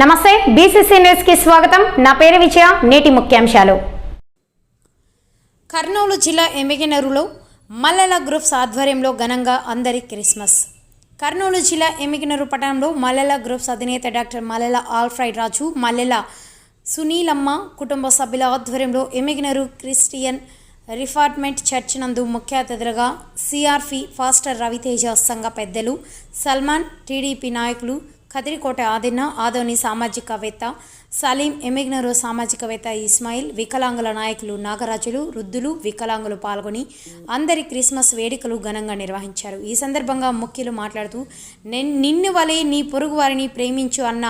నమస్తే బీసీసీ న్యూస్కి స్వాగతం. నా పేరు విజయ నేటి ముఖ్యాంశాలు. కర్నూలు జిల్లా ఎమిగినరులో మల్లెల గ్రూప్స్ ఆధ్వర్యంలో ఘనంగా అందరి క్రిస్మస్. కర్నూలు జిల్లా ఎమిగినరు పట్టణంలో మల్లెల గ్రూప్స్ అధినేత డాక్టర్ మల్లెల ఆల్ఫ్రైడ్ రాజు మల్లెల సునీలమ్మ కుటుంబ సభ్యుల ఆధ్వర్యంలో ఎమిగినరు క్రిస్టియన్ రిఫార్ట్మెంట్ చర్చ్ నందు ముఖ్య అతిథులుగా సిఆర్పి ఫాస్టర్ రవితేజ సంఘ పెద్దలు సల్మాన్ టీడీపీ నాయకులు కదిరికోట ఆదిన్న ఆదోని సామాజికవేత్త సలీం ఎమిగ్నరు సామాజికవేత్త ఇస్మాయిల్ వికలాంగుల నాయకులు నాగరాజులు వృద్ధులు వికలాంగులు పాల్గొని అందరి క్రిస్మస్ వేడుకలు ఘనంగా నిర్వహించారు. ఈ సందర్భంగా ముఖ్యులు మాట్లాడుతూ నిన్ను వలె నీ పొరుగు వారిని ప్రేమించు అన్న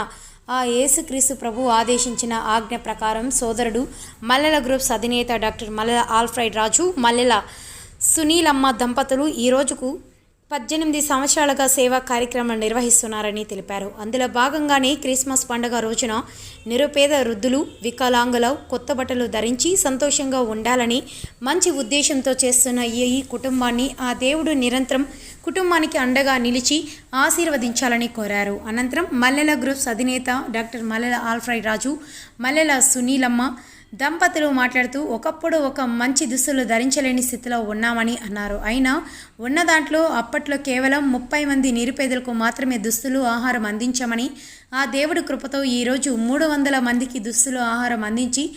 ఆ యేసుక్రీస్తు ప్రభు ఆదేశించిన ఆజ్ఞ ప్రకారం సోదరుడు మల్లెల గ్రూప్స్ అధినేత డాక్టర్ మల్లెల ఆల్ఫ్రైడ్ రాజు మల్లెల సునీలమ్మ దంపతులు ఈ రోజుకు పద్దెనిమిది సంవత్సరాలుగా సేవా కార్యక్రమం నిర్వహిస్తున్నారని తెలిపారు. అందులో భాగంగానే క్రిస్మస్ పండుగ రోజున నిరుపేద వృద్ధులు వికలాంగుల కొత్త బట్టలు ధరించి సంతోషంగా ఉండాలని మంచి ఉద్దేశంతో చేస్తున్న ఈ కుటుంబాన్ని ఆ దేవుడు నిరంతరం కుటుంబానికి అండగా నిలిచి ఆశీర్వదించాలని కోరారు. అనంతరం మల్లెల గ్రూప్స్ అధినేత డాక్టర్ మల్లెల ఆల్ఫ్రైడ్ రాజు మల్లెల సునీలమ్మ దంపతులు మాట్లాడుతూ ఒకప్పుడు ఒక మంచి దుస్తులు ధరించలేని స్థితిలో ఉన్నామని అన్నారు. అయినా ఉన్న దాంట్లో అప్పట్లో కేవలం ముప్పై మంది నిరుపేదలకు మాత్రమే దుస్తులు ఆహారం అందించమని ఆ దేవుడి కృపతో ఈరోజు మూడు వందల మందికి దుస్తులు ఆహారం అందించి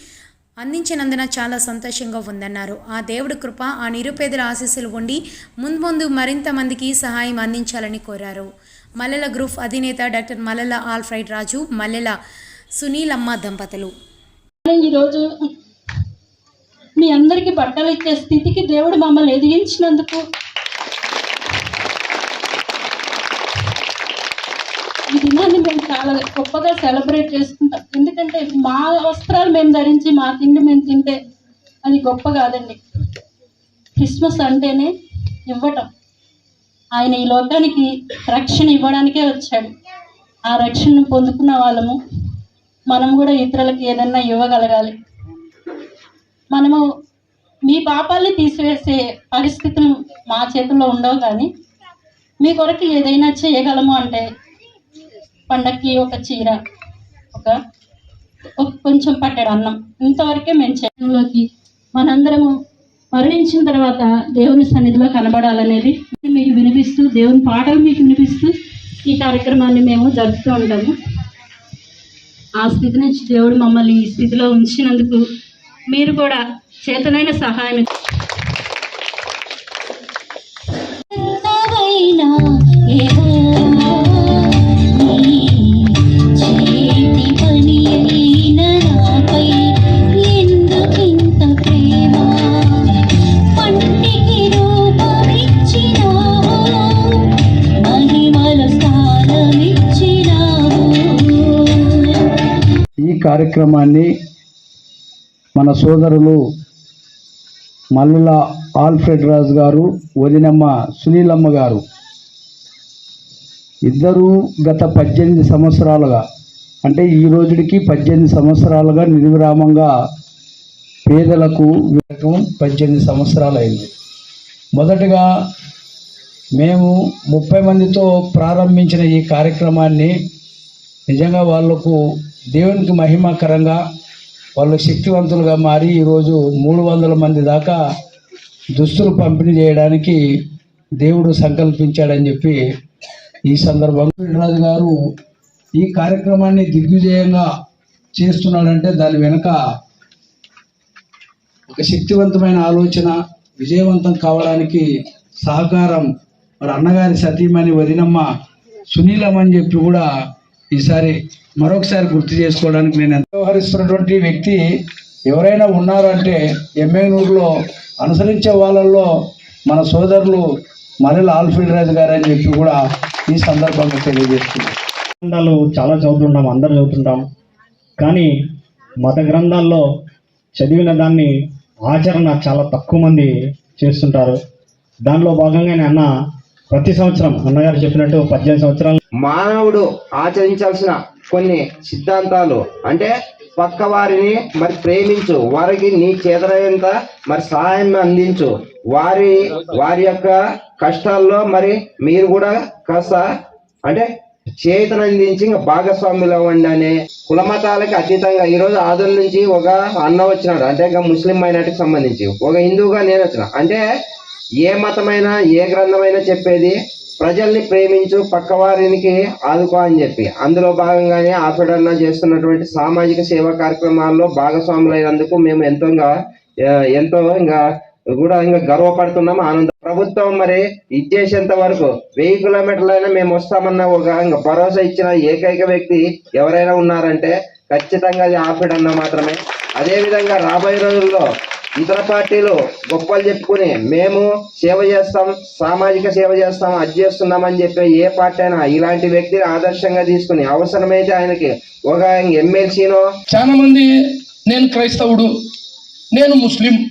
అందించినందున చాలా సంతోషంగా ఉందన్నారు. ఆ దేవుడి కృప ఆ నిరుపేదల ఆశీస్సులు ఉండి ముందు ముందు మరింత మందికి సహాయం అందించాలని కోరారు. మల్లెల గ్రూప్ అధినేత డాక్టర్ మల్లెల ఆల్ఫ్రైడ్ రాజు మల్లెల సునీలమ్మ దంపతులు. ఈరోజు. మీ అందరికి బట్టలు ఇచ్చే స్థితికి దేవుడు మమ్మల్ని ఎదిగించినందుకు. ఈ దినాన్ని మేము చాలా గొప్పగా సెలబ్రేట్ చేసుకుంటాం. ఎందుకంటే మా వస్త్రాలు మేము ధరించి మా తిండి మేము తింటే అది గొప్ప కాదండి. క్రిస్మస్ అంటేనే ఇవ్వటం. ఆయన ఈ లోకానికి రక్షణ ఇవ్వడానికే వచ్చాడు. ఆ రక్షణను పొందుకున్న వాళ్ళము. మనం కూడా ఇతరులకు ఏదన్నా ఇవ్వగలగాలి. మనము మీ పాపాల్ని తీసివేసే పరిస్థితులు మా చేతుల్లో ఉండవు కానీ మీ కొరకు ఏదైనా చేయగలము అంటే పండక్కి ఒక చీర ఒక ఒక కొంచెం పట్టెడు అన్నం. ఇంతవరకే మేము చేయడంలోకి మనందరము మరణించిన తర్వాత దేవుని సన్నిధిలో కనబడాలనేది మీకు వినిపిస్తూ దేవుని పాటలు మీకు వినిపిస్తూ ఈ కార్యక్రమాన్ని మేము జరుపుతూ ఉంటాము. ఆ స్థితి నుంచి దేవుడు మమ్మల్ని ఈ స్థితిలో ఉంచినందుకు మీరు కూడా చేతనైన సహాయం కార్యక్రమాన్ని మన సోదరులు మల్లుల ఆల్ఫ్రెడ్ రాజు గారు వదినమ్మ సునీలమ్మ గారు. ఇద్దరూ గత పద్దెనిమిది సంవత్సరాలుగా అంటే ఈ రోజుడికి పద్దెనిమిది సంవత్సరాలుగా నిర్విరామంగా పేదలకు వీడకం పద్దెనిమిది సంవత్సరాలు అయింది మొదటగా మేము ముప్పై మందితో ప్రారంభించిన ఈ కార్యక్రమాన్ని నిజంగా వాళ్ళకు దేవునికి మహిమకరంగా వాళ్ళు శక్తివంతులుగా మారి ఈరోజు మూడు వందల మంది దాకా దుస్తులు పంపిణీ చేయడానికి దేవుడు సంకల్పించాడని చెప్పి ఈ సందర్భంగా రాజు గారు ఈ కార్యక్రమాన్ని దిగ్విజయంగా చేస్తున్నాడంటే దాని వెనుక ఒక శక్తివంతమైన ఆలోచన విజయవంతం కావడానికి సహకారం మరి అన్నగారి సతీమణి వదినమ్మ సునీలమని చెప్పి కూడా ఈసారి మరొకసారి గుర్తు చేసుకోవడానికి నేను ఎంత వ్యవహరిస్తున్నటువంటి వ్యక్తి ఎవరైనా ఉన్నారంటే ఎమ్మెనూరులో అనుసరించే వాళ్ళల్లో మన సోదరులు మల్లెల ఆల్ఫీల్డ్ రాజు గారు అని చెప్పి కూడా ఈ సందర్భంగా తెలియజేస్తున్నాను గ్రంథాలు చాలా చదువుతుంటాం అందరు చదువుతుంటాం. కానీ మత గ్రంథాల్లో చదివిన దాన్ని ఆచరణ చాలా తక్కువ మంది చేస్తుంటారు. దానిలో భాగంగానే అన్న ప్రతి సంవత్సరం అన్నగారు చెప్పినట్టు పద్దెనిమిది సంవత్సరాలు మానవుడు ఆచరించాల్సిన కొన్ని సిద్ధాంతాలు. అంటే పక్క వారిని మరి ప్రేమించు వారికి నీ చేతనైనంత మరి సహాయం అందించు. వారి వారి యొక్క కష్టాల్లో మరి మీరు కూడా కాస్త అంటే చేతనందించి ఇంకా భాగస్వాములు అవ్వండి అనే కులమతాలకు అతీతంగా ఈ రోజు ఆదుల నుంచి ఒక అన్న వచ్చినాడు. అంటే ఇంకా ముస్లిం మైనార్టీకి సంబంధించి. ఒక హిందువుగా నేను వచ్చిన. అంటే ఏ మతమైనా ఏ గ్రంథమైనా చెప్పేది ప్రజల్ని ప్రేమించు పక్కవారికి ఆదుకో అని చెప్పి. అందులో భాగంగానే ఆఫెడన్న చేస్తున్నటువంటి సామాజిక సేవా కార్యక్రమాల్లో భాగస్వాములైనందుకు మేము ఎంతో ఎంతో ఇంకా కూడా ఇంకా గర్వపడుతున్నాం ఆనందం. ప్రభుత్వం మరి ఇచ్చేసేంత వరకు వెయ్యి కిలోమీటర్లైనా మేము వస్తామన్న ఒక ఇంకా భరోసా ఇచ్చిన ఏకైక వ్యక్తి ఎవరైనా ఉన్నారంటే ఖచ్చితంగా అది ఆఫెడన్న మాత్రమే. అదేవిధంగా రాబోయే రోజుల్లో ఇతర పార్టీలు గొప్పలు చెప్పుకుని మేము సేవ చేస్తాం సామాజిక సేవ చేస్తాం అది చేస్తున్నామని చెప్పి ఏ పార్టీ అయినా ఇలాంటి వ్యక్తిని ఆదర్శంగా తీసుకుని అవసరమైతే ఆయనకి ఒక ఎమ్మెల్సీనో చాలా మంది నేను క్రైస్తవుడు నేను ముస్లిం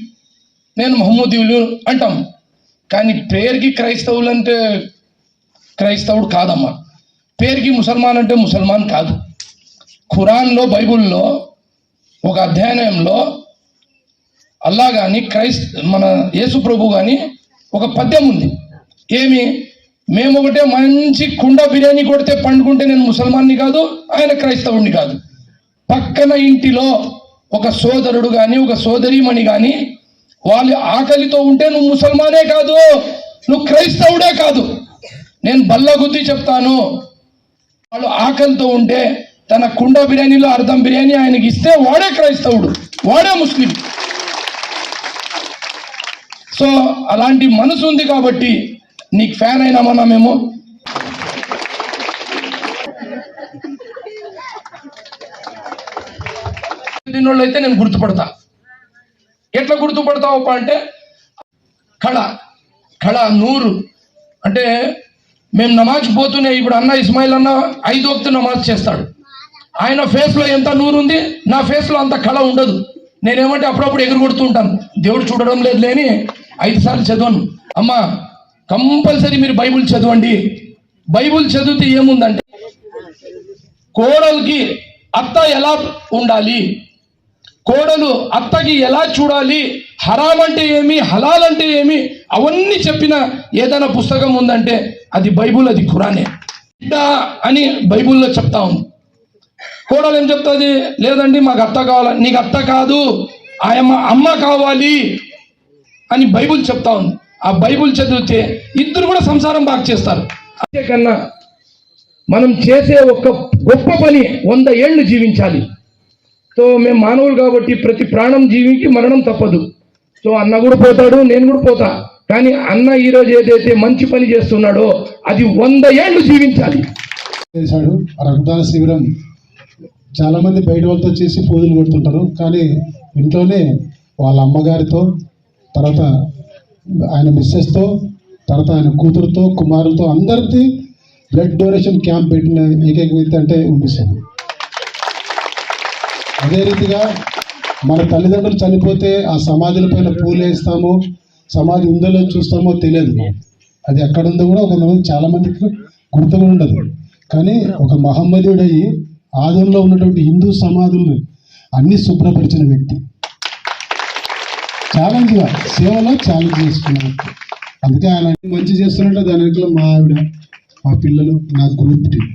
నేను మహమ్మదీయులు అంటాం. కానీ పేరుకి క్రైస్తవులు అంటే క్రైస్తవుడు కాదమ్మా. పేరుకి ముసల్మాన్ అంటే ముసల్మాన్ కాదు. ఖురాన్లో బైబిల్లో ఒక అధ్యయనంలో అల్లా కానీ క్రైస్త మన యేసు ప్రభు కానీ ఒక పద్యం ఉంది. ఏమి? మేము ఒకటే మంచి కుండ బిర్యానీ కొడితే పండుకుంటే నేను ముసల్మాన్ని కాదు ఆయన క్రైస్తవుడిని కాదు. పక్కన ఇంటిలో ఒక సోదరుడు కానీ ఒక సోదరిమణి కానీ వాళ్ళు ఆకలితో ఉంటే నువ్వు ముసల్మానే కాదు నువ్వు క్రైస్తవుడే కాదు. నేను బల్ల గుద్ది చెప్తాను. వాళ్ళు ఆకలితో ఉంటే తన కుండ బిర్యానీలో అర్ధం బిర్యానీ ఆయనకి ఇస్తే వాడే క్రైస్తవుడు వాడే ముస్లిం. సో అలాంటి మనసు ఉంది కాబట్టి నీకు ఫ్యాన్ అయినామన్నా మేము. తిన్నోళ్ళు అయితే నేను గుర్తుపడతా. ఎట్లా గుర్తుపడతావు అంటే కళ కళ నూరు. అంటే మేము నమాజ్ పోతూనే ఇప్పుడు అన్న ఇస్మాయిల్ అన్న ఐదు వక్తు నమాజ్ చేస్తాడు. ఆయన ఫేస్లో ఎంత నూరు ఉంది నా ఫేస్లో అంత కళ ఉండదు. నేనేమంటే అప్పుడప్పుడు ఎగురు కొడుతూ ఉంటాను. దేవుడు చూడడం లేదు లేని ఐదు సార్లు చదవను. అమ్మా కంపల్సరీ మీరు బైబుల్ చదవండి. బైబుల్ చదివితే ఏముందంటే కోడలికి అత్త ఎలా ఉండాలి? కోడలు అత్తకి ఎలా చూడాలి? హరామ్ అంటే ఏమి హలాల్ అంటే ఏమి? అవన్నీ చెప్పిన ఏదైనా పుస్తకం ఉందంటే అది బైబుల్ అది ఖురానే. బిడ్డ అని బైబుల్లో చెప్తా ఉంది కోడలు ఏం చెప్తుంది? లేదండి మాకు అత్త కావాలి నీకు అత్త కాదు. ఆయమ్మ అమ్మ కావాలి. అని బైబుల్ చెప్తా ఉంది. ఆ బైబుల్ చదివితే ఇద్దరు కూడా సంసారం బాగా చేస్తారు. అంతేకన్నా మనం చేసే ఒక గొప్ప పని వంద ఏళ్ళు జీవించాలి. సో మేము మానవులు కాబట్టి ప్రతి ప్రాణం జీవికి మరణం తప్పదు. సో అన్న కూడా పోతాడు నేను కూడా పోతా. కానీ అన్న ఈరోజు ఏదైతే మంచి పని చేస్తున్నాడో అది వంద ఏళ్ళు జీవించాలి. చేశాడు. రక్తదాన శిబిరం చాలా మంది బయట వాళ్ళతో చేసి పూజలు కొడుతుంటారు. కానీ ఇంట్లోనే వాళ్ళ అమ్మగారితో తర్వాత ఆయన మిస్సెస్తో తర్వాత ఆయన కూతురుతో కుమారులతో అందరిది బ్లడ్ డొనేషన్ క్యాంప్ పెట్టిన ఏకైక వ్యక్తి అంటే ఉండిస్తాను అదే రీతిగా మన తల్లిదండ్రులు చనిపోతే ఆ సమాధుల పైన పూలు వేస్తాము సమాధి ఉందో లేదో చూస్తామో తెలియదు. అది ఎక్కడ ఉందో కూడా ఒక చాలా మందికి గుర్తు ఉండదు. కానీ ఒక మహమ్మదీయుడయ్యి ఆదంలో ఉన్నటువంటి హిందూ సమాధులను అన్ని శుభ్రపరిచిన వ్యక్తి. ఛాలెంజ్గా సేవలో ఛాలెంజ్ చేసుకున్నాను. అందుకే ఆయన మంచి చేస్తున్నట్టు దాని వెనుకల మా ఆవిడ మా పిల్లలు నా గ్రూప్ టీం.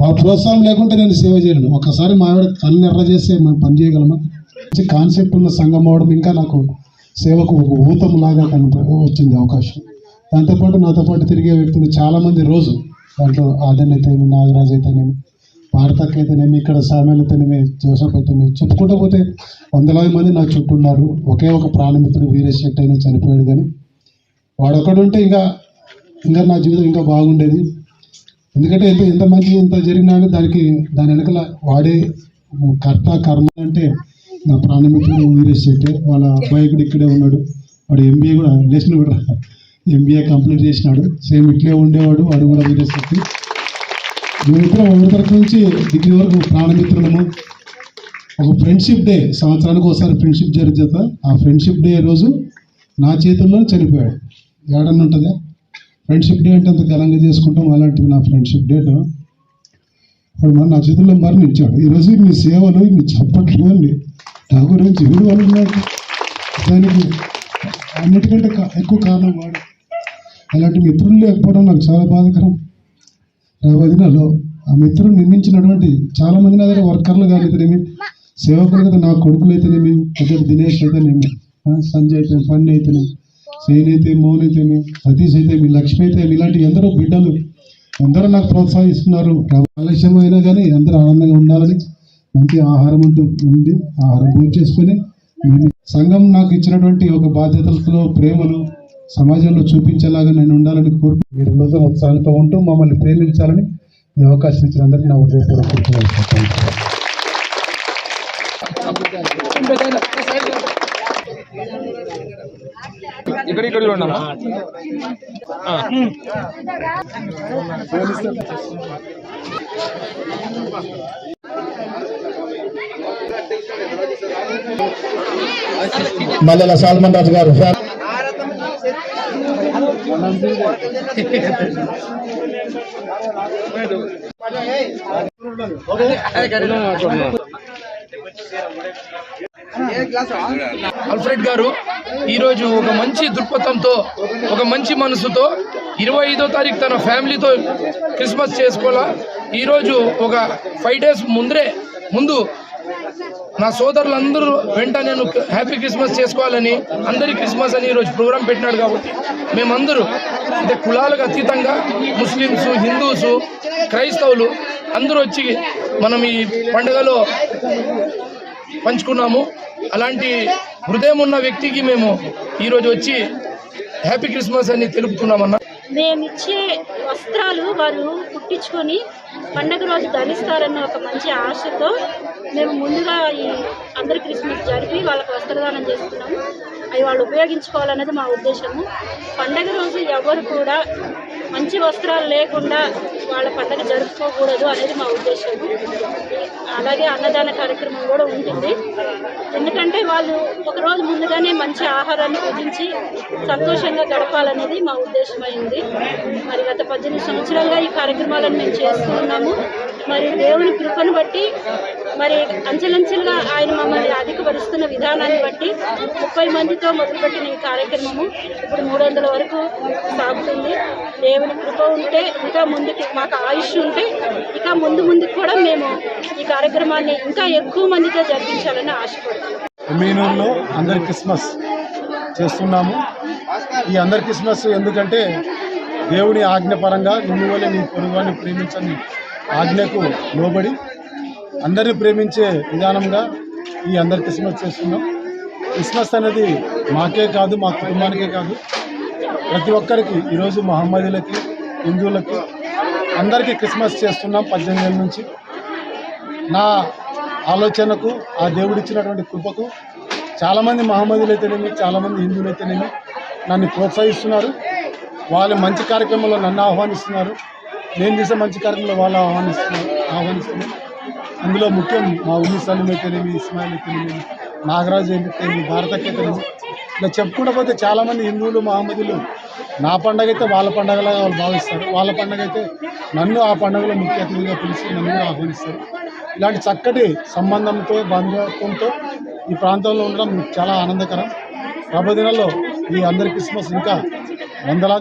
మా ప్రోత్సాహం లేకుంటే నేను సేవ చేయలేను ఒకసారి మా ఆవిడ కళ్ళు ఎర్ర చేస్తే మేము పని చేయగలమా? మంచి కాన్సెప్ట్ ఉన్న సంఘం అవడం ఇంకా నాకు సేవకు ఒక ఊతం లాగా కనుక వచ్చింది అవకాశం. దాంతోపాటు నాతో పాటు తిరిగే వ్యక్తులు చాలామంది రోజు దాంట్లో ఆదన్ అయితేనేమి నాగరాజు అయితేనేమి పార్థకైతేనేమి ఇక్కడ సామెల్ జోసఫ్ అయితేనేమి చెప్పుకుంటూ పోతే వందలాది మంది నా చుట్టూ ఉన్నారు. ఒకే ఒక ప్రాణమిత్రుడు వీరేష్ శెట్టి అయినా చనిపోయాడు కానీ వాడొక్కడుంటే ఇంకా ఇంకా నా జీవితం ఇంకా బాగుండేది. ఎందుకంటే ఎంత ఎంత మంచి ఎంత జరిగినా దానికి దాని వెనకల వాడే కర్త కర్మ అంటే నా ప్రాణమిత్రుడు వీరేష్ శెట్టి వాళ్ళ అబ్బాయి కూడా ఇక్కడే ఉన్నాడు. వాడు ఎంబీఏ కూడా లేచిన కూడా ఎంబీఏ కంప్లీట్ చేసినాడు. సేమ్ ఇట్లే ఉండేవాడు. వాడు కూడా వీరేష్ శెట్టి మేమిద్దరం ఒకరి తరఫు నుంచి డిగ్రీ వరకు ప్రాణమిత్రులము. ఒక ఫ్రెండ్షిప్ డే సంవత్సరానికి ఒకసారి ఫ్రెండ్షిప్ జరుగుతుంది ఆ ఫ్రెండ్షిప్ డే రోజు నా చేతుల్లో చనిపోయాడు. ఏడన్నా ఉంటుందా? ఫ్రెండ్షిప్ డే అంటే అంత ఘనంగా చేసుకుంటాం అలాంటిది నా ఫ్రెండ్షిప్ డేట్ వాడు మన నా చేతుల్లో మరణించాడు. ఈరోజు మీ సేవలు మీ చప్పట్లు అండి నా గురించి వీడు వాళ్ళు దానికి అన్నిటికంటే కా- ఎక్కువ కారణం వాడు. అలాంటి మిత్రులు లేకపోవడం నాకు చాలా బాధకరం. రవదినలో ఆ మిత్రుడు నిర్మించినటువంటి చాలా మంది నా దగ్గర వర్కర్లు కానీ అయితేనేమి సేవకులు కదా నా కొడుకులు అయితేనేమి పెద్ద దినేష్ అయితేనేమి సంజయ్ అయితే ఫన్ అయితేనే సేన్ అయితే మోహన్ అయితేనేమి సతీష్ అయితే మీ లక్ష్మి అయితే ఇలాంటి ఎందరో బిడ్డలు అందరూ నాకు ప్రోత్సహిస్తున్నారు. ఆలస్యం అయినా కానీ అందరూ ఆనందంగా ఉండాలని మంచి ఆహారం అంటూ ఉంది ఆహారం పూజ చేసుకొని సంఘం నాకు ఇచ్చినటువంటి ఒక బాధ్యతలతో ప్రేమలు సమాజంలో చూపించేలాగా నేను ఉండాలని కోరుకు మీరు రోజు ఉత్సాహంతో ఉంటూ మమ్మల్ని ప్రేమించాలని ఈ అవకాశం ఇచ్చిన అందరికీ నా ఉదయపూర్వక. ఇక్కడ ఇక్కడ మల్లెల సాల్మన్ రాజు గారు అల్ఫ్రెడ్ గారు ఈరోజు ఒక మంచి దృక్పథంతో ఒక మంచి మనసుతో ఇరవై ఐదో తారీఖు తన ఫ్యామిలీతో క్రిస్మస్ చేసుకోవాలా? ఈరోజు ఒక ఫైవ్ డేస్ ముందరే ముందు నా సోదరులందరూ వెంట నేను హ్యాపీ క్రిస్మస్ చేసుకోవాలని అందరి క్రిస్మస్ అని ఈరోజు ప్రోగ్రాం పెట్టినాడు కాబట్టి మేమందరూ అంటే కులాలకు అతీతంగా ముస్లిమ్స్ హిందూస్ క్రైస్తవులు అందరూ వచ్చి మనం ఈ పండుగలో పంచుకున్నాము. అలాంటి హృదయం ఉన్న వ్యక్తికి మేము ఈరోజు వచ్చి హ్యాపీ క్రిస్మస్ అని తెలుపుతున్నామన్నా. మేమిచ్చే వస్త్రాలు వారు కుట్టించుకొని పండగ రోజు ధరిస్తారన్న ఒక మంచి ఆశతో మేము ముందుగా ఈ అందరి క్రిస్మస్ జరిపి వాళ్ళకి వస్త్రదానం చేస్తున్నాము. అవి వాళ్ళు ఉపయోగించుకోవాలన్నది మా ఉద్దేశము. పండగ రోజు ఎవరు కూడా మంచి వస్త్రాలు లేకుండా వాళ్ళ పండగ జరుపుకోకూడదు అనేది మా ఉద్దేశము. అలాగే అన్నదాన కార్యక్రమం కూడా ఉంటుంది. ఎందుకంటే వాళ్ళు ఒకరోజు ముందుగానే మంచి ఆహారాన్ని భుజించి సంతోషంగా గడపాలనేది మా ఉద్దేశమైంది. మరి గత పద్దెనిమిది సంవత్సరాలుగా ఈ కార్యక్రమాలను మేము చేస్తూ ఉన్నాము. మరి దేవుని కృపను బట్టి మరి అంచెలంచెలుగా ఆయన మమ్మల్ని అధికపరుస్తున్న విధానాన్ని బట్టి ముప్పై మందితో మొదలుపెట్టిన ఈ కార్యక్రమము ఇప్పుడు మూడు వందల వరకు సాగుతుంది. దేవుని కృప ఉంటే ఇంకా ముందుకి మాకు ఆయుష్ ఉంటే ఇక ముందు ముందుకు కూడా మేము ఈ కార్యక్రమాన్ని ఇంకా ఎక్కువ మందితో జరిపించాలని ఆశపడుతున్నాం. మీనూరులో అందరి క్రిస్మస్ చేస్తున్నాము. ఈ అందరి క్రిస్మస్ ఎందుకంటే దేవుని ఆజ్ఞపరంగా నిన్ను వల్ల నీ పొరుగుని ప్రేమించని ఆజ్ఞకు లోబడి అందరిని ప్రేమించే విధానంగా ఈ అందరి క్రిస్మస్ చేస్తున్నాం క్రిస్మస్ అనేది మాకే కాదు మా కుటుంబానికే కాదు. ప్రతి ఒక్కరికి ఈరోజు మహమ్మదీలకి హిందువులకి అందరికీ క్రిస్మస్ చేస్తున్నాం పద్దెనిమిది ఏళ్ళ నుంచి. నా ఆలోచనకు ఆ దేవుడు ఇచ్చినటువంటి కృపకు చాలామంది మహమ్మదీలు అయితేనేమి చాలామంది హిందువులు అయితేనేమి నన్ను ప్రోత్సహిస్తున్నారు. వాళ్ళ మంచి కార్యక్రమంలో నన్ను ఆహ్వానిస్తున్నారు. నేను చేసే మంచి కార్యక్రమంలో వాళ్ళు ఆహ్వానిస్తున్నారు ఆహ్వానిస్తున్నారు. అందులో ముఖ్యం మా ఉన్ని సలీం అయితేనేమి ఇస్మాయిల్ అయితేనేమి నాగరాజు అయితేనేమి భారతకి అయితేనేమి ఇలా చెప్పుకుంటూ పోతే చాలామంది హిందువులు మహమ్మదులు నా పండగ అయితే వాళ్ళ పండగలాగా వాళ్ళు భావిస్తారు. వాళ్ళ పండగ అయితే నన్ను ఆ పండుగలో ముఖ్య అతిథిగా పిలిచి నన్ను కూడా ఆహ్వానిస్తారు. ఇలాంటి చక్కటి సంబంధంతో బంధుత్వంతో ఈ ప్రాంతంలో ఉండడం చాలా ఆనందకరం. రాబోయే దినాల్లో ఈ అందరి క్రిస్మస్ ఇంకా వందలాది